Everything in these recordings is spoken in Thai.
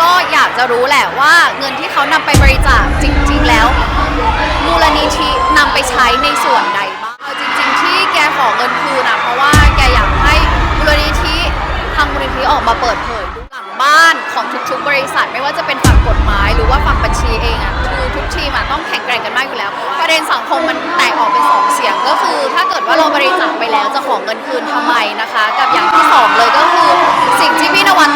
ก็อยากจะรู้แหละว่าเงินที่เขานำไปบริจาคจริง ๆ แล้วมูลนิธินำไปใช้ในส่วนใดบ้างเอาจริง ๆ ที่แกขอเงินคืนนะเพราะว่าแกอยากให้มูลนิธิทางมูลนิธิออกมาเปิดเผยหลังบ้านของทุกๆ บริษัท ไม่ว่าจะเป็นฝั่งกฎหมายหรือว่าฝั่งบัญชีเองอะคือทุกทีมอะต้องแข่งแกร่งกันมากอยู่แล้วประเด็นสังคมมันแตกออกเป็นสองเสียงก็คือ ถ้าเกิดว่าเราบริจาคไปแล้วจะขอเงินคืนทำไมนะคะ กับอย่างที่สองเลยก็คือสิ่งที่พี่นวัด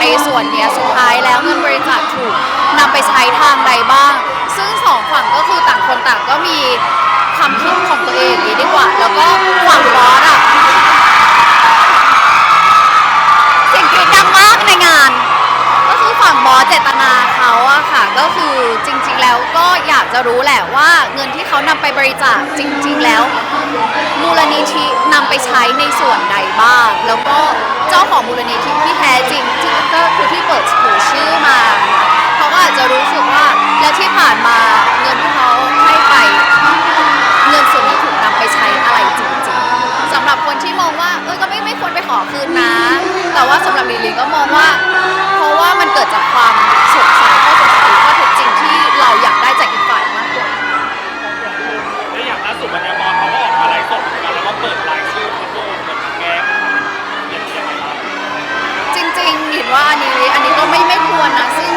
ในส่วนเนี้ยสุดท้ายแล้วเงินบริจาคถูกนำไปใช้ทางใดบ้าง ซึ่งสองฝั่งก็คือต่างคนต่างก็มีความคิดของตัวเองอย่างนี้ดีกว่า แล้วก็ฝั่งบอสอะเสียงกรีดดังมากในงาน ก็คือฝั่งบอสเจตนาเขาอะค่ะ ก็คือจริงๆแล้วก็อยากจะรู้แหละว่าเงินที่เขานำไปบริจาคจริง ๆ แล้ว มูลนิธิ ไปใช้ในส่วนใดบ้าง แล้วก็เจ้าของมูลนิธิที่แท้จริงที่ก็คือที่เปิดสู่ ว่าอันนี้อันนี้ก็ไม่ไม่ควรนะซึ่ง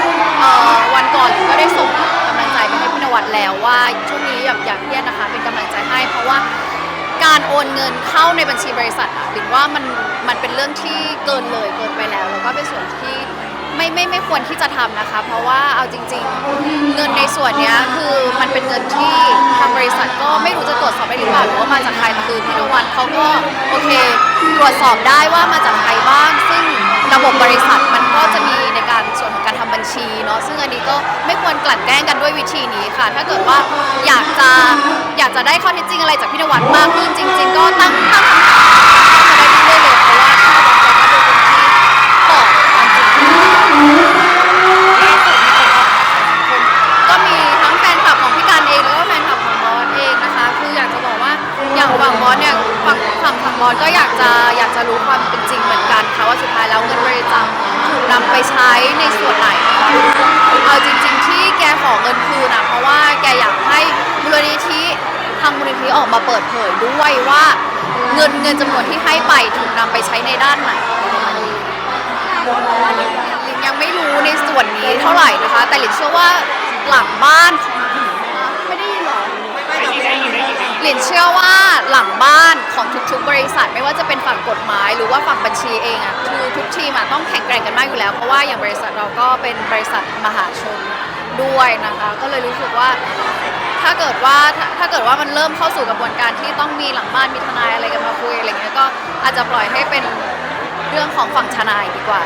วันก่อนก็ได้ส่งกำลังใจไปให้พี่นวัดแล้วว่าช่วงนี้แบบอย่าเครียดนะคะเป็นกำลังใจให้ เพราะว่าการโอนเงินเข้าในบัญชีบริษัทอะลินว่ามันมันเป็นเรื่องที่เกินเลยเกินไปแล้วแล้วก็เป็นส่วนที่ไม่ไม่ไม่ควรที่จะทำนะคะ เพราะว่าเอาจริง ๆ เงินในส่วนนี้คือมันเป็นเงินที่ทางบริษัทก็ไม่รู้จะตรวจสอบได้หรือเปล่าหรือว่ามาจากใครแต่คือพี่นวัดเขาก็โอเค ตรวจสอบได้ว่ามาจากใครบ้างซึ่ง ระบบบริษัทมันก็จะมีในการส่วนของการทำบัญชีเนาะซึ่งอันนี้ก็ไม่ควรกลั่นแกล้งกันด้วยวิธีนี้ค่ะ ถ้าเกิดว่าอยากจะอยากจะได้ข้อเท็จจริงอะไรจากพี่นวัดมากขึ้นจริง ๆ ก็ตั้งตั้งคำถาม จะรู้ความเป็นจริงเหมือนกันค่ะว่าสุดท้ายแล้วเงินบริจาคถูกนำไปใช้ในส่วนไหนเอาจริง ๆ ที่แกขอเงินคืนนะเพราะว่าแกอยากให้มูลนิธิทางมูลนิธิออกมาเปิดเผยด้วยว่าเงินเงินจำนวนที่ให้ไปถูกนำไปใช้ในด้านไหนยังไม่รู้ในส่วนนี้เท่าไหร่นะคะ แต่หลินเชื่อว่าหลังบ้านไม่ได้ยินหรอได้ยินได้ยินได้ยินได้ยินลินเชื่อว่าหลังบ้าน ของทุกๆ บริษัท ไม่ว่าจะเป็นฝั่งกฎหมาย หรือว่าฝั่งบัญชีเองอะคือทุกทีมอะต้องแข่งแกร่งกันมากอยู่แล้ว เพราะว่าอย่างบริษัทเราก็เป็นบริษัทมหาชนด้วยนะคะ ก็เลยรู้สึกว่าถ้าเกิดว่าถ้าถ้าเกิดว่ามันเริ่มเข้าสู่กระบวนการที่ต้องมีหลังบ้านมีทนายอะไรกันมาคุยอะไรเงี้ยก็อาจจะปล่อยให้เป็นเรื่องของฝั่งทนายดีกว่า